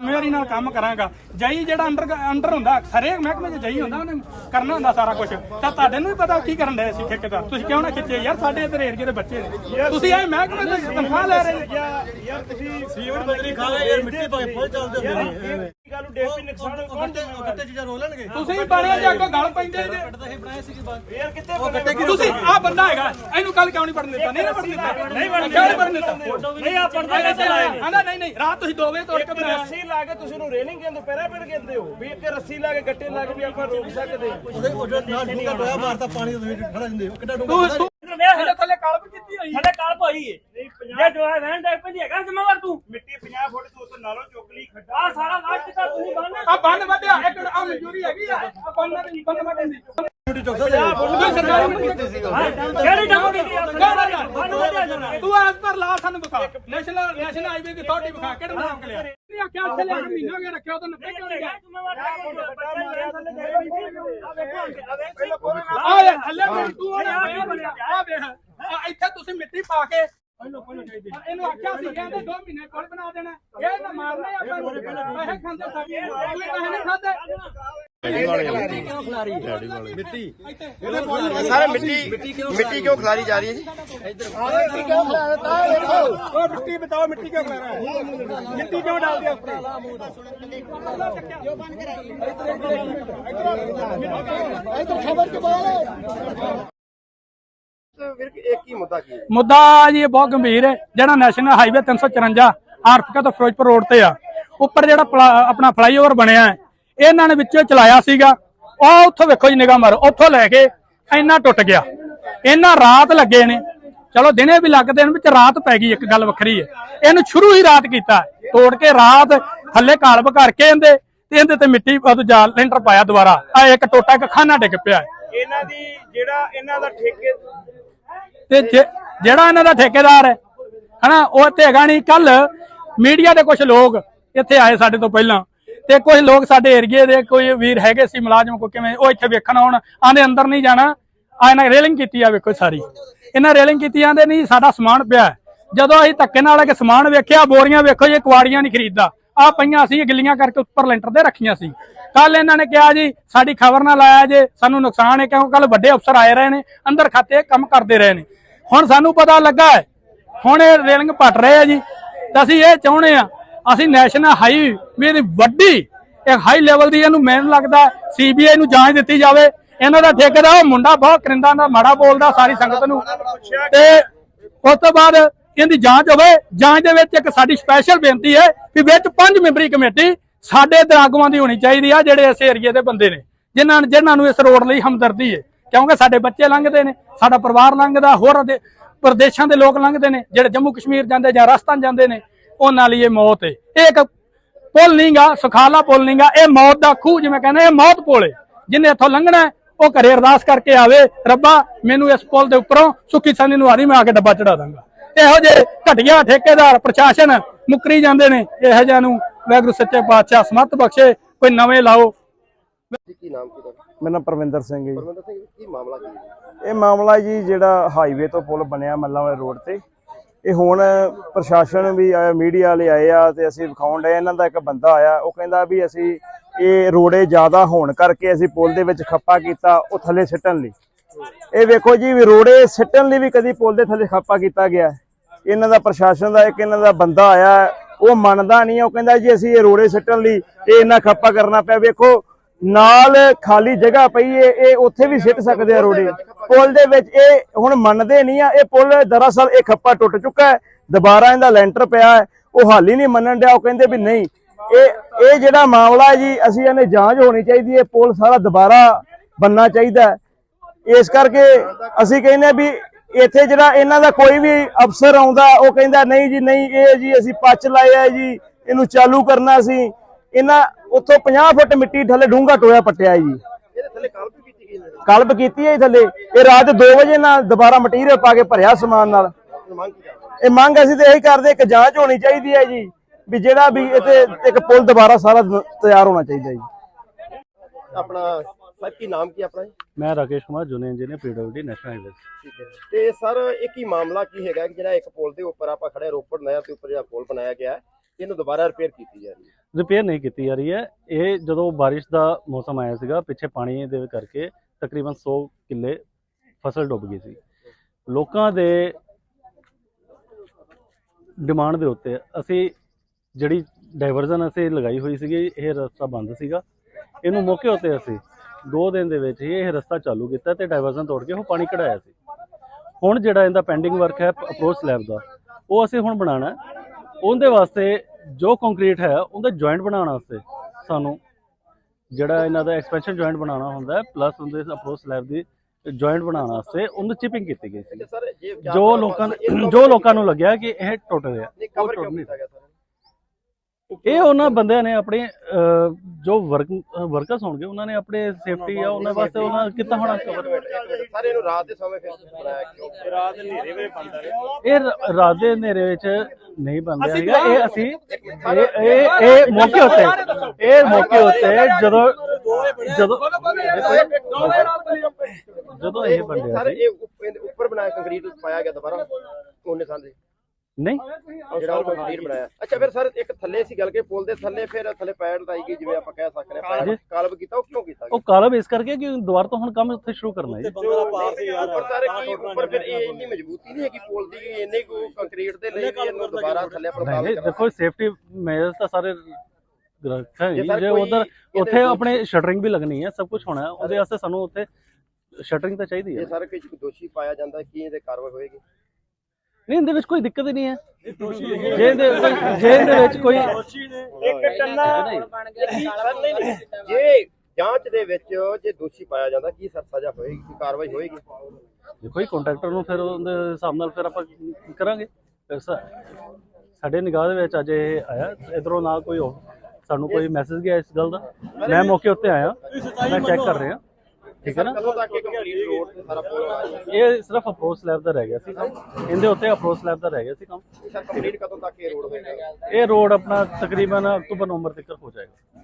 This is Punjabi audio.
ਮੇਰੀ ਨਾਲ ਕੰਮ ਕਰਾਂਗਾ। ਜਈ ਜਿਹੜਾ ਅੰਡਰ ਅੰਡਰ ਹੁੰਦਾ ਹਰੇਕ ਮਹਿਕਮੇ 'ਚ ਜਈ ਹੁੰਦਾ ਉਹਨੇ ਕਰਨਾ ਹੁੰਦਾ ਸਾਰਾ ਕੁਝ ਤਾਂ ਤੁਹਾਡੇ ਨੂੰ ਵੀ ਪਤਾ ਕੀ ਕਰਨ ਡਏ ਸੀ ਠੇਕੇਦਾਰ? ਤੁਸੀਂ ਕਿਉਂ ਨਾ ਖਿੱਚੇ? ਯਾਰ ਸਾਡੇ ਇੱਧਰ ਏਰੀਏ ਦੇ ਬੱਚੇ ਨੇ। ਤੁਸੀਂ ਇਹ ਮਹਿਕਮੇ ਦੇ ਤਨਖਾਹ ਲੈ ਰਹੇ। ਯਾਰ ਤੁਸੀਂ ਸੀਵਰ ਬਦਲੀ ਖਾ ਗਏ ਯਾਰ ਮਿੱਟੀ ਭਾਵੇਂ ਫੁੱਲ ਚੱਲਦੇ ਹੁੰਦੇ ਨੇ। ਗੱਲ ਨੂੰ ਨੁਕਸਾਨ ਕੌਣ ਚੀਜ਼ਾਂ ਤੁਸੀਂ ਬਣੇ ਜਾ ਕੇ ਗੱਲ ਪੈਂਦੇ ਜੇ। ਕੱਟਦਾ ਹੀ ਬਣਾਏ ਸੀ ਬਾਅਦ ਯਾਰ ਕਿੱਥੇ ਬਣੇ ਤੁਸੀਂ ਆ ਬੰਦਾ ਹੈਗਾ ਇਹਨੂੰ ਕੱਲ ਕਿਉਂ ਨਹੀਂ ਪੜਨ ਦਿੱਤਾ? ਨਹੀਂ ਨਾ ਪੜਨ ਦਿੱਤਾ। ਨਹੀਂ ਪੜਨ ਦਿੱਤਾ। ਨਹੀਂ ਆ ਪੜਦਾ ਕਿੱਥੇ ਲਾਏ ਆਂਦਾ ਨਹੀਂ ਨਹੀਂ। ਰਾਤ ਤੁਸੀਂ 2 ਵਜੇ ਤੋੜ ਕੇ ਇੱਕ ਬਣਾਇਆ ਰੱਸੀ ਲਾ ਕੇ ਤੁਸੀਂ ਨੂੰ ਰੇਲਿੰਗ ਕਹਿੰਦੇ ਪੈਰਾ ਪੈਣ ਕਹਿੰਦੇ ਹੋ ਵੀ ਇੱਕ ਰੱਸੀ ਲਾ ਕੇ ਗੱਟੇ ਲਾ ਕੇ ਵੀ ਆਪਾਂ ਰੋਕ ਸਕਦੇ ਉਹਦੇ ਉਹਦੇ ਨਾਲ ਡੂੰਗਾ ਮਾਰਤਾ ਪਾਣੀ ਦੇ ਵਿੱਚ ਖੜਾ ਜਾਂਦੇ ਹੋ। ਕਿੱਡਾ ਡੂੰਗਾ ਤੂੰ ਤੂੰ ਇਹਦੇ ਥੱਲੇ ਕਲਪ ਕੀਤੀ ਹੋਈ। ਸਾਡੇ ਕਾਲ ਭਾਈ ਏ। ਜੇ ਜੋ ਹੈ ਵੈਨ ਟਾਈਪ ਦੀ ਹੈਗਾ ਜ਼ਿੰਮੇਵਾਰ ਤੂੰ। ਮਿੱਟੀ 50 ਫੁੱਟ ਤੋਂ ਉੱਤੇ ਨਾਲੋਂ ਚੁੱਕ ਲਈ ਖੱਡਾ ਆ ਸਾਰਾ ਵਾਟ ਕਿਤਾ ਤੁਸੀਂ ਬੰਨ ਆ ਬੰਨ ਵੱਢਿਆ ਇੱਕ ਆ ਮਨਜ਼ੂਰੀ ਹੈਗੀ ਆ। ਆ ਬੰਨ ਦੀ ਬੰਨ ਵੱਢਣ ਦੀ ਡਿਊਟੀ ਚੁੱਕ ਸਕਦੇ ਤੂੰ ਸਰਕਾਰੀ ਮਿੱਟੀ ਕੀਤੀ ਕਿਹੜੀ ਡੰਮ ਕੀਤੀ ਆ? ਬੰਨ ਵਧਿਆ ਤੂੰ ਆਸ ਪਰ ਲਾ ਸਾਨੂੰ ਵਿਖਾ। ਨੈਸ਼ਨਲ ਨੈਸ਼ਨਲ ਹਾਈਵੇ ਦੀ ਅਥਾਰਟੀ ਵਿਖਾ ਕਿਹੜਾ ਨਾਮ ਲਿਆ? ਉਹ ਤਾਂ ਨੱਪੇ ਕਿਉਂ ਨਹੀਂ ਗਿਆ ਆ ਲੈ ਥੱਲੇ ਮੇਰੀ ਤੂੰ ਆ ਆ ਵੇਖ ਆ ਇੱਥੇ ਤੁਸੀਂ ਮਿੱਟੀ ਪਾ ਕੇ ਇਹਨੂੰ ਆਖਿਆ ਸੀ ਕਹਿੰਦੇ 2 ਮਹੀਨੇ ਕੋਲ ਬਣਾ ਦੇਣਾ ਇਹ ਨਾ ਮਾਰਨਾ ਆਪਾਂ ਨੂੰ ਪੈਸੇ ਖਾਂਦੇ ਸਾਡੀ ਪੈਸੇ ਨਹੀਂ ਖਾਂਦੇ ਮਿੱਟੀ ਜਾ ਰਹੀ ਮੁੱਦਾ ਜੀ ਇਹ ਬਹੁਤ ਗੰਭੀਰ ਹੈ। ਜਿਹੜਾ ਨੈਸ਼ਨਲ ਹਾਈਵੇ 354 ਆਰਥਿਕਾ ਤੋਂ ਫਿਰੋਜ਼ਪੁਰ ਰੋਡ ਤੇ ਆ। ਉੱਪਰ ਜਿਹੜਾ ਆਪਣਾ ਫਲਾਈਓਵਰ ਬਣਿਆ ਹੈ ਇਹਨਾਂ ਨੇ ਵਿੱਚੋਂ ਚਲਾਇਆ ਸੀਗਾ। ਉਹ ਉੱਥੋਂ ਵੇਖੋ ਜੀ ਨਿਗਾਹ ਮਾਰੋ ਉੱਥੋਂ ਲੈ ਕੇ ਇੰਨਾ ਟੁੱਟ ਗਿਆ। ਇਹਨਾਂ ਰਾਤ ਲੱਗੇ ਨੇ। ਚਲੋ ਦਿਨੇ ਵੀ ਲੱਗਦੇ ਨੇ ਵਿੱਚ ਰਾਤ ਪੈ ਗਈ ਇੱਕ ਗੱਲ ਵੱਖਰੀ ਹੈ। ਇਹਨੂੰ ਸ਼ੁਰੂ ਹੀ ਰਾਤ ਕੀਤਾ। ਤੋੜ ਕੇ ਰਾਤ ਥੱਲੇ ਕਾਲਬ ਕਰਕੇ ਇਹਦੇ ਤੇ ਇਹਦੇ ਤੇ ਮਿੱਟੀ ਉਹ ਦੂਜਾ ਲੈਂਟਰ ਪਾਇਆ ਦੁਬਾਰਾ। ਆ ਇੱਕ ਟੋਟਾ ਇੱਕ ਖਾਨਾ ਡਿੱਗ ਪਿਆ। ਇਹਨਾਂ ਦੀ ਜਿਹੜਾ ਇਹਨਾਂ ਦਾ ਠੇਕੇ ਤੇ ਜੇ- ਜਿਹੜਾ ਇਹਨਾਂ ਦਾ ਠੇਕੇਦਾਰ ਹੈ ਹਨਾ ਉਹ ਇੱਥੇ ਹੈਗਾ ਨਹੀਂ। ਕੱਲ ਮੀਡੀਆ ਦੇ ਕੁਝ ਲੋਕ ਇੱਥੇ ਆਏ ਸਾਡੇ ਤੋਂ ਪਹਿਲਾਂ। ਤੇ ਕੁਝ ਲੋਕ ਸਾਡੇ ਏਰੀਏ ਦੇ ਕੋਈ ਵੀਰ ਹੈਗੇ ਸੀ ਮੁਲਾਜ਼ਮ ਕੋ ਕਿਵੇਂ ਉਹ ਇੱਥੇ ਵੇਖਣ ਆਉਣ ਆਂਦੇ ਅੰਦਰ ਨਹੀਂ ਜਾਣਾ। ਆ ਇਹਨਾਂ ਰੇਲਿੰਗ ਕੀਤੀ ਆ ਵੇਖੋ ਸਾਰੀ। ਇਹਨਾਂ ਰੇਲਿੰਗ ਕੀਤੀ ਆਂਦੇ ਨਹੀਂ ਸਾਡਾ ਸਮਾਨ ਪਿਆ ਜਦੋਂ ਅਸੀਂ ਧੱਕੇ ਨਾਲ ਆ ਕੇ ਸਮਾਨ ਵੇਖਿਆ, ਬੋਰੀਆਂ ਵੇਖੋ ਜੇ, ਕੁਆੜੀਆਂ ਨਹੀਂ ਖਰੀਦਦਾ। ਆ ਪਈਆਂ ਸੀ, ਗਿੱਲੀਆਂ ਕਰਕੇ ਉੱਪਰ ਲੈਂਟਰ ਤੇ ਰੱਖੀਆਂ ਸੀ। ਕੱਲ ਇਹਨਾਂ ਨੇ ਕਿਹਾ ਜੀ, ਸਾਡੀ ਖਬਰ ਨਾ ਲਾਇਆ ਜੇ, ਸਾਨੂੰ ਨੁਕਸਾਨ ਹੈ ਕਿਉਂਕਿ ਕੱਲ ਵੱਡੇ ਅਫਸਰ ਆਏ ਰਹੇ ਨੇ, ਅੰਦਰ ਖਾਤੇ ਕੰਮ ਕਰਦੇ ਰਹੇ ਨੇ। ਹੁਣ ਸਾਨੂੰ ਪਤਾ ਲੱਗਾ ਹੈ, ਹੁਣ ਇਹ ਰੇਲਿੰਗ ਪਟ ਰਹੇ ਆ ਜੀ। ਤਾਂ ਅਸੀਂ ਇਹ ਚਾਹੁੰਦੇ ਆ ਅਸੀਂ ਨੈਸ਼ਨਲ ਹਾਈਵੇ ਦੀ ਵੱਡੀ ਇੱਕ ਹਾਈ ਲੈਵਲ ਦੀ ਇਹਨੂੰ ਮੈਨੂੰ ਲੱਗਦਾ ਸੀਬੀਆਈ ਨੂੰ ਜਾਂਚ ਦਿੱਤੀ ਜਾਵੇ। ਇਹਨਾਂ ਦਾ ਠੇਕੇਦਾਰ, ਉਹ ਮੁੰਡਾ ਬਹੁਤ ਕਰਿੰਦਾ ਦਾ ਮਾੜਾ ਬੋਲਦਾ ਸਾਰੀ ਸੰਗਤ ਨੂੰ। ਤੇ ਉਸ ਤੋਂ ਬਾਅਦ ਇਹਦੀ ਜਾਂਚ ਹੋਵੇ, ਜਾਂਚ ਦੇ ਵਿੱਚ ਇੱਕ ਸਾਡੀ ਸਪੈਸ਼ਲ ਬੇਨਤੀ ਹੈ ਕਿ ਵਿੱਚ ਪੰਜ ਮੈਂਬਰੀ ਕਮੇਟੀ ਸਾਡੇ ਦਰਾਗੂਆਂ ਦੀ ਹੋਣੀ ਚਾਹੀਦੀ ਆ, ਜਿਹੜੇ ਇਸ ਏਰੀਏ ਦੇ ਬੰਦੇ ਨੇ, ਜਿਨ੍ਹਾਂ ਜਿਨ੍ਹਾਂ ਨੂੰ ਇਸ ਰੋਡ ਲਈ ਹਮਦਰਦੀ ਹੈ। ਕਿਉਂਕਿ ਸਾਡੇ ਬੱਚੇ ਲੰਘਦੇ ਨੇ, ਸਾਡਾ ਪਰਿਵਾਰ ਲੰਘਦਾ, ਹੋਰ ਪ੍ਰਦੇਸ਼ਾਂ ਦੇ ਲੋਕ ਲੰਘਦੇ ਨੇ, ਜਿਹੜੇ ਜੰਮੂ ਕਸ਼ਮੀਰ ਜਾਂਦੇ ਜਾਂ ਰਾਜਸਥਾਨ ਜਾਂਦੇ ਨੇ। ਉਹਨਾਂ ਲਈ ਇਹ ਮੌਤ ਹੈ ਇਹ ਇੱਕ ਪੁੱਲ ਨਹੀਂਗਾ ਸੁਖਾਲਾ ਪੁੱਲ ਨਹੀਂਗਾ ਇਹ ਮੌਤ ਦਾ ਖੂਹ ਜਿਵੇਂ ਕਹਿੰਦੇ ਇਹ ਮੌਤ ਪੁੱਲ ਹੈ ਜਿਹਨੇ ਇੱਥੋਂ ਲੰਘਣਾ ਹੈ, ਉਹ ਘਰੇ ਅਰਦਾਸ ਕਰਕੇ ਆਵੇ ਰੱਬਾ ਮੈਨੂੰ ਇਸ ਪੁੱਲ ਦੇ ਉੱਪਰੋਂ ਸੁੱਖੀ ਸੰਦੀ ਨੂੰ ਆਰੀ ਮੈਂ ਆ ਕੇ ਡੱਬਾ ਚੜਾ ਦਾਂਗਾ। ਇਹੋ ਜਿਹੇ ਘਟੀਆ ਠੇਕੇਦਾਰ ਪ੍ਰਸ਼ਾਸਨ ਮੁਕਰੀ ਜਾਂਦੇ ਨੇ ਇਹੋ ਜਿਹਿਆਂ ਨੂੰ ਵਾਹਿਗੁਰੂ ਸੱਚੇ ਪਾਤਸ਼ਾਹ ਸਮਤ ਬਖਸ਼ੇ ਕੋਈ ਨਵੇਂ ਲਾਓ। ਜੀ, ਕੀ ਨਾਮ ਕੀ ਤੁਹਾਡਾ? ਮੇਰਾ ਨਾਮ ਪਰਵਿੰਦਰ ਸਿੰਘ ਜੀ। ਪਰਮਿੰਦਰ ਸਿੰਘ ਜੀ, ਕੀ ਮਾਮਲਾ ਕੀ ਇਹ ਮਾਮਲਾ ਜੀ ਜਿਹੜਾ ਹਾਈਵੇ ਤੋਂ ਪੁਲ ਬਣਿਆ ਮੱਲਾਂ ਵਾਲੇ ਰੋਡ ਤੇ। ਇਹ ਹੁਣ ਪ੍ਰਸ਼ਾਸਨ ਵੀ ਆਇਆ ਮੀਡੀਆ ਵਾਲੇ ਆਏ ਆ ਤੇ ਅਸੀਂ ਵਿਖਾਉਣ ਲਏ ਇਹਨਾਂ ਦਾ ਇੱਕ ਬੰਦਾ ਆਇਆ ਉਹ ਕਹਿੰਦਾ ਵੀ ਅਸੀਂ ਇਹ ਰੋੜੇ ਜ਼ਿਆਦਾ ਹੋਣ ਕਰਕੇ ਅਸੀਂ ਪੁਲ ਦੇ ਵਿੱਚ ਖੱਪਾ ਕੀਤਾ ਉਹ ਥੱਲੇ ਸਿੱਟਣ ਲਈ। ਇਹ ਵੇਖੋ ਜੀ ਵੀ ਰੋੜੇ ਸਿੱਟਣ ਲਈ ਵੀ ਕਦੀ ਪੁਲ ਦੇ ਥੱਲੇ ਖੱਪਾ ਕੀਤਾ ਗਿਆ। ਇਹਨਾਂ ਦਾ ਪ੍ਰਸ਼ਾਸਨ ਦਾ ਇੱਕ ਇਹਨਾਂ ਦਾ ਬੰਦਾ ਆਇਆ ਉਹ ਮੰਨਦਾ ਨਹੀਂ ਹੈ, ਉਹ ਕਹਿੰਦਾ ਜੀ ਅਸੀਂ ਇਹ ਰੋੜੇ ਸਿੱਟਣ ਲਈ ਇਹ ਇਹਨਾਂ ਖੱਪਾ ਕਰਨਾ ਪਿਆ। ਵੇਖੋ ਨਾਲ ਖਾਲੀ ਜਗ੍ਹਾ ਪਈ ਏ, ਇਹ ਉੱਥੇ ਵੀ ਸਿੱਟ ਸਕਦੇ ਆ ਰੋੜੇ ਪੁਲ ਦੇ ਵਿੱਚ ਇਹ ਹੁਣ ਮੰਨਦੇ ਨਹੀਂ ਆ, ਇਹ ਪੁਲ ਦਰਅਸਲ ਇਹ ਖੱਪਾ ਟੁੱਟ ਚੁੱਕਾ ਹੈ, ਦੁਬਾਰਾ ਇਹਦਾ ਲੈਂਟਰ ਪਿਆ ਹੈ, ਉਹ ਹਾਲ ਹੀ ਨਹੀਂ ਮੰਨਣ ਡਿਆ, ਉਹ ਕਹਿੰਦੇ ਵੀ ਨਹੀਂ। ਇਹ ਇਹ ਜਿਹੜਾ ਮਾਮਲਾ ਹੈ ਜੀ, ਅਸੀਂ ਇਹਨੇ ਜਾਂਚ ਹੋਣੀ ਚਾਹੀਦੀ ਹੈ, ਪੁਲ ਸਾਰਾ ਦੁਬਾਰਾ ਬੰਨਣਾ ਚਾਹੀਦਾ ਇਸ ਕਰਕੇ ਅਸੀਂ ਕਹਿੰਦੇ ਵੀ ਇੱਥੇ ਜਿਹੜਾ ਇਹਨਾਂ ਦਾ ਕੋਈ ਵੀ ਅਫਸਰ ਆਉਂਦਾ, ਉਹ ਕਹਿੰਦਾ, ਨਹੀਂ ਜੀ, ਨਹੀਂ, ਇਹ ਜੀ, ਅਸੀਂ ਪੱਚ ਲਾਇਆ ਜੀ, ਇਹਨੂੰ ਚਾਲੂ ਕਰਨਾ ਸੀ। ਇਹਨਾਂ ਉੱਥੋਂ 50 ਫੁੱਟ ਮਿੱਟੀ ਥੱਲੇ ਡੂੰਘਾ ਟੋਇਆ ਪੱਟਿਆ ਜੀ। ਇਹਦੇ ਥੱਲੇ ਕਲਪ ਵੀ ਕੀਤੀ ਗਈ ਹੈ ਕਲਬ ਕੀਤੀ ਹੈ ਜੀ ਥੱਲੇ। ਇਹ ਰਾਤ 2 ਵਜੇ ਨਾਲ ਦੁਬਾਰਾ ਮਟੀਰੀਅਲ ਪਾ ਕੇ ਭਰਿਆ ਸਮਾਨ ਨਾਲ। ਕੀ ਇਹ ਮੰਗ ਅਸੀਂ ਤੇ ਇਹੀ ਕਰਦੇ ਇੱਕ ਜਾਂਚ ਹੋਣੀ ਚਾਹੀਦੀ ਹੈ ਜੀ ਵੀ ਜਿਹੜਾ ਵੀ ਇੱਥੇ ਇੱਕ ਪੁਲ ਦੁਬਾਰਾ ਸਾਰਾ ਤਿਆਰ ਹੋਣਾ ਚਾਹੀਦਾ ਜੀ। ਆਪਣਾ ਸਰ ਕੀ ਨਾਮ ਕੀ ਆਪਣਾ ਜੀ? ਮੈਂ Rakesh Kumar junior engineer PWD national highway. ਠੀਕ ਹੈ ਤੇ ਸਰ ਇੱਕ ਹੀ ਮਾਮਲਾ ਕੀ ਹੈਗਾ ਕਿ ਜਿਹੜਾ ਇੱਕ ਪੁਲ ਦੇ ਉੱਪਰ ਆਪਾਂ ਖੜੇ ਰੋਪੜ ਨਹਿਰ ਦੇ ਉੱਪਰ ਜਿਹੜਾ ਪੁਲ ਬਣਾਇਆ ਗਿਆ ਹੈ ਇਹਨੂੰ ਦੁਬਾਰਾ ਰਿਪੇਅਰ ਕੀਤੀ ਜਾ ਰਹੀ ਹੈ? ਰਿਪੇਅਰ ਨਹੀਂ ਕੀਤੀ ਜਾ ਰਹੀ ਹੈ। ਇਹ ਜਦੋਂ ਬਾਰਿਸ਼ ਦਾ ਮੌਸਮ ਆਇਆ ਸੀਗਾ, ਪਿੱਛੇ ਪਾਣੀ ਦੇ ਕਰਕੇ ਤਕਰੀਬਨ 100 ਕਿੱਲੇ ਫਸਲ ਡੁੱਬ ਗਈ ਸੀ। ਲੋਕਾਂ ਦੇ ਡਿਮਾਂਡ ਦੇ ਉੱਤੇ ਅਸੀਂ ਜਿਹੜੀ ਡਾਈਵਰਜ਼ਨ ਅਸੀਂ ਲਗਾਈ ਹੋਈ ਸੀਗੀ, ਇਹ ਰਸਤਾ ਬੰਦ ਸੀਗਾ। ਇਹਨੂੰ ਮੌਕੇ ਉੱਤੇ ਅਸੀਂ ਦੋ ਦਿਨ ਦੇ ਵਿੱਚ ਹੀ ਇਹ ਰਸਤਾ ਚਾਲੂ ਕੀਤਾ ਤੇ ਡਾਈਵਰਜ਼ਨ ਤੋੜ ਕੇ ਉਹ ਪਾਣੀ ਕਢਾਇਆ ਸੀ। ਹੁਣ ਜਿਹੜਾ ਇਹਦਾ ਪੈਂਡਿੰਗ ਵਰਕ ਹੈ ਅਪਰੋਚ ਲੈਬ ਦਾ, ਉਹ ਅਸੀਂ ਹੁਣ ਬਣਾਉਣਾ ਉਹਦੇ ਵਾਸਤੇ ਜੋ ਕੰਕਰੀਟ ਹੈ ਉਹਦਾ ਜੁਆਇੰਟ ਬਣਾਉਣ ਵਾਸਤੇ ਸਾਨੂੰ ਜਿਹੜਾ ਇਹਨਾਂ ਦਾ ਐਕਸਪੈਂਸ਼ਨ ਜੁਆਇੰਟ ਬਣਾਉਣਾ ਹੁੰਦਾ ਹੈ ਪਲੱਸ ਉਹਦੇ ਅਪਰੋਚ ਸਲੈਬ ਦੀ ਜੁਆਇੰਟ ਬਣਾਉਣ ਵਾਸਤੇ ਉਹਨੂੰ ਚਿਪਿੰਗ ਕੀਤੀ ਗਈ ਸੀ ਸਰ ਜੇ ਜੋ ਲੋਕਾਂ ਨੂੰ ਜੋ ਲੋਕਾਂ ਨੂੰ ਲੱਗਿਆ ਕਿ ਇਹ ਟੁੱਟ ਰਿਹਾ ਉਹ ਕਵਰ ਟੁੱਟ ਕਿਉਂ ਨਹੀਂ ਕੀਤਾ ਗਿਆ ਸਰ? ਇਹ ਉਹਨਾਂ ਬੰਦਿਆਂ ਨੇ ਆਪਣੇ ਅਹ, ਜੋ ਵਰਕ ਵਰਕਰਸ ਹੋਣਗੇ ਉਹਨਾਂ ਨੇ ਆਪਣੇ ਸੇਫਟੀ ਆ ਉਹਨਾਂ ਵਾਸਤੇ ਉਹਨਾਂ ਕੀਤਾ ਹੋਣਾ cover। ਸਰ ਇਹਨੂੰ ਰਾਤ ਦੇ ਸਮੇਂ ਫਿਰ ਬਣਾਇਆ ਕਿਉਂ? ਰਾਤ ਦੇ ਹਨੇਰੇ ਵੇਲੇ ਬੰਦਾ ਰਿਹਾ। ਇਹ ਰਾਤ ਦੇ ਹਨੇਰੇ ਵਿੱਚ ਨਹੀਂ ਬਣਦਾ ਹੈਗਾ। ਇਹ ਅਸੀਂ ਇਹ ਇਹ ਇਹ ਮੌਕੇ ਉੱਤੇ। ਇਹ ਮੌਕੇ ਉੱਤੇ ਜਦੋਂ ਜਦੋਂ ਜਦੋਂ ਇਹ ਬਣਿਆ ਸਰ ਇਹ ਉੱਪਰ ਬਣਾਇਆ ਕੰਕਰੀਟ ਪਾਇਆ ਗਿਆ ਦੁਬਾਰਾ। ਉਹਨੇ ਸਾਂਦੇ ਨਹੀਂ। ਜਿਹੜਾ ਉਹ ਕੰਕਰੀਟ ਬਣਾਇਆ। ਅੱਛਾ ਫਿਰ ਸਰ ਇੱਕ ਥੱਲੇ ਸੀ ਗੱਲ ਕੇ ਪੁਲ ਦੇ ਥੱਲੇ ਫਿਰ ਥੱਲੇ ਪੈੜ ਲਾਈ ਗਈ ਜਿਵੇਂ ਆਪਾਂ ਕਹਿ ਸਕਦੇ ਹਾਂ ਕਾਲਬ ਕੀਤਾ ਉਹ ਕਿਉਂ ਕੀਤਾ ਉਹ ਕਾਲਬ ਇਸ ਕਰਕੇ ਕਿ ਦੁਬਾਰਾ ਤੋਂ ਹੁਣ ਕੰਮ ਉੱਥੇ ਸ਼ੁਰੂ ਕਰਨਾ ਹੈ ਜੀ। ਉੱਪਰ ਸਰ ਕੀ ਉੱਪਰ ਫਿਰ ਇਹ ਇੰਨੀ ਮਜ਼ਬੂਤੀ ਨਹੀਂ ਹੈ ਕਿ ਪੁਲ ਦੀ ਕਿ ਇੰਨੇ ਕੋ ਕੰਕਰੀਟ ਦੇ ਲਈ ਵੀ ਇਹਨੂੰ ਦੁਬਾਰਾ ਥੱਲੇ ਕਰਨਾ। ਦੇਖੋ ਸੇਫਟੀ ਮੇਜਰਸ ਤਾਂ ਸਾਰੇ ਰੱਖਾਂਗੇ ਜੇ ਉਧਰ ਉੱਥੇ ਆਪਣੇ ਸ਼ਟਰਿੰਗ ਵੀ ਲੱਗਣੀ ਹੈ ਸਭ ਕੁਝ ਹੋਣਾ ਹੈ। ਉਹਦੇ ਵਾਸਤੇ ਸਾਨੂੰ ਉੱਥੇ ਸ਼ਟਰਿੰਗ ਤਾਂ ਚਾਹੀਦੀ ਹੈ। ਜੇ ਸਰ ਕੋਈ ਦੋਸ਼ੀ ਪਾਇਆ ਜਾਂਦਾ ਕੀ ਇਹਦੇ ਕਾਰਵਾਈ ਹੋਏਗੀ? ਨਹੀਂ ਇਹਦੇ ਵਿੱਚ ਕੋਈ ਦਿੱਕਤ ਹੀ ਨਹੀਂ ਹੈ। ਜੇ ਇਹਦੇ ਜੇ ਇਹਦੇ ਵਿੱਚ ਕੋਈ ਇੱਕ ਟੰਨਾ ਜੇ ਜਾਂਚ ਦੇ ਵਿੱਚ ਜੇ ਦੋਸ਼ੀ ਪਾਇਆ ਜਾਂਦਾ ਕੀ ਸਜ਼ਾ ਹੋਏਗੀ ਕੀ ਕਾਰਵਾਈ ਹੋਏਗੀ? ਦੇਖੋ ਹੀ ਕੰਟਰੈਕਟਰ ਨੂੰ ਫਿਰ ਉਹਦੇ ਹਿਸਾਬ ਨਾਲ ਫਿਰ ਆਪਾਂ ਕਰਾਂਗੇ? ਸਾਡੇ ਨਿਗਾਹ ਦੇ ਵਿੱਚ ਅੱਜ ਇਹ ਆਇਆ। ਇਧਰੋਂ ਨਾ ਕੋਈ ਸਾਨੂੰ ਕੋਈ ਮੈਸੇਜ ਗਿਆ ਇਸ ਗੱਲ ਦਾ। ਮੈਂ ਮੌਕੇ ਉੱਤੇ ਆਇਆ। ਮੈਂ ਚੈੱਕ ਕਰ ਰਿਹਾ। ਠੀਕ ਹੈ ਨਾ? ਕਦੋਂ ਤੱਕ ਇਹ ਰੋਡ ਤੇ ਸਾਰਾ ਸਿਰਫ ਅਪਰੋਚ ਸਲੈਬ ਦਾ ਰਹਿ ਗਿਆ ਸੀ ਕੰਮ। ਇਹਦੇ ਉੱਤੇ ਅਪਰੋਚ ਸਲੈਬ ਦਾ ਰਹਿ ਗਿਆ ਸੀ ਕੰਮ। ਸਰ ਕੰਪਲੀਟ ਕਦੋਂ ਤੱਕ ਇਹ ਰੋਡ ਹੋਏਗਾ ਇਹ ਰੋਡ ਆਪਣਾ ਤਕਰੀਬਨ ਅਕਤੂਬਰ ਨਵੰਬਰ ਤੱਕ ਹੋ ਜਾਏਗਾ।